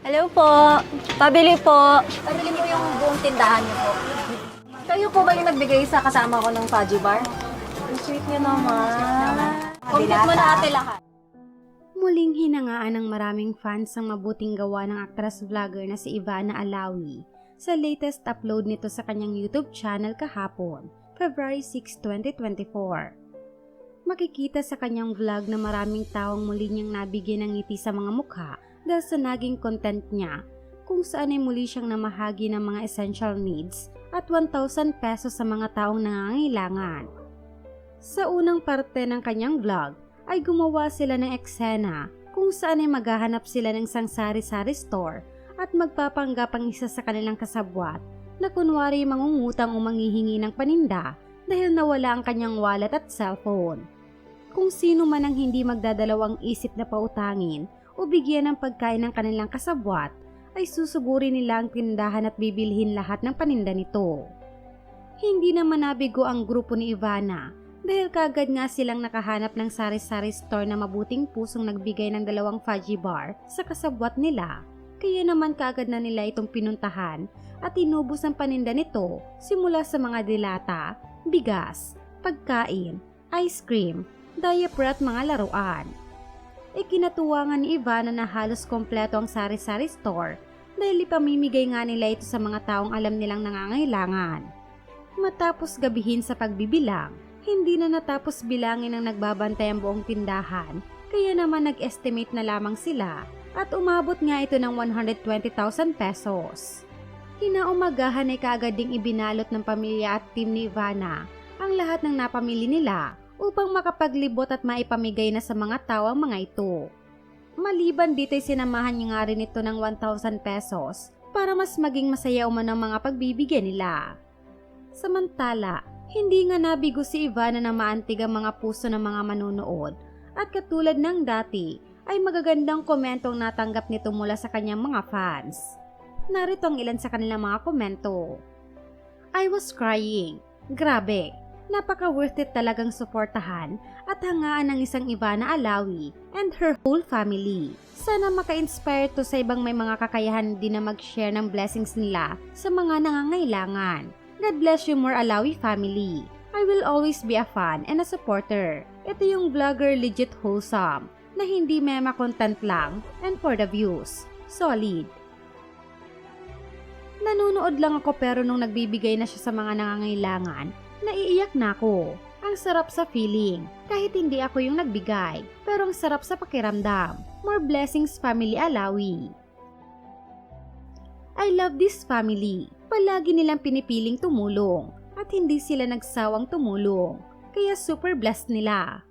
Hello po. Pabili po. Pabili mo yung buong tindahan niyo po. Kayo po ba yung nagbigay sa kasama ko ng Faji Bar? Ang sweet niyo naman. Complete mo na ate lahat. Muling hinangaan ng maraming fans ang mabuting gawa ng actress vlogger na si Ivana Alawi sa latest upload nito sa kanyang YouTube channel kahapon, February 6, 2024. Makikita sa kanyang vlog na maraming taong muli niyang nabigyan ng ngiti sa mga mukha dahil sa naging content niya kung saan ay muli siyang namahagi ng mga essential needs at 1,000 pesos sa mga taong nangangailangan. Sa unang parte ng kanyang vlog, ay gumawa sila ng eksena kung saan ay maghahanap sila ng isang sari-sari store at magpapanggap ang isa sa kanilang kasabwat na kunwari mangungutang o manghihingi ng paninda dahil nawala ang kanyang wallet at cellphone. Kung sino man ang hindi magdadalawang isip na pautangin o bigyan ng pagkain ng kanilang kasabwat, ay susuguri nila ang tindahan at bibilhin lahat ng paninda nito. Hindi naman nabigo ang grupo ni Ivana dahil kagad nga silang nakahanap ng sari-sari store na mabuting pusong nagbigay ng dalawang Faji bar sa kasabwat nila. Kaya naman kagad na nila itong pinuntahan at inubos ang paninda nito simula sa mga dilata, bigas, pagkain, ice cream, diaper at mga laruan. Ikinatuwa nga ni Ivana na halos kompleto ang sari-sari store dahil ipamimigay nga nila ito sa mga taong alam nilang nangangailangan. Matapos gabihin sa pagbibilang, hindi na natapos bilangin ang nagbabantay ang buong tindahan, kaya naman nag-estimate na lamang sila at umabot nga ito ng 120,000 pesos. Kinaumagahan ay kaagad ding ibinalot ng pamilya at team ni Ivana ang lahat ng napamili nila upang makapaglibot at maipamigay na sa mga tao ang mga ito. Maliban dito ay sinamahan niya nga rin ito ng 1,000 pesos para mas maging masaya uman ang mga pagbibigyan nila. Samantala, hindi nga nabigo si Ivana na maantig ang mga puso ng mga manunood at katulad ng dati ay magagandang komentong natanggap nito mula sa kanyang mga fans. Narito ang ilan sa kanilang mga komento. I was crying. Grabe, napaka worth it talagang suportahan at hangaan ng isang Ivana Alawi and her whole family. Sana maka-inspire to sa ibang may mga kakayahan din na mag-share ng blessings nila sa mga nangangailangan. God bless you more Alawi family. I will always be a fan and a supporter. Ito yung vlogger legit wholesome na hindi mema content lang and for the views. Solid. Nanonood lang ako pero nung nagbibigay na siya sa mga nangangailangan, naiiyak na ako. Ang sarap sa feeling, kahit hindi ako yung nagbigay, pero ang sarap sa pakiramdam. More blessings family Alawi. I love this family. Palagi nilang pinipiling tumulong at hindi sila nagsawang tumulong. Kaya super blessed nila.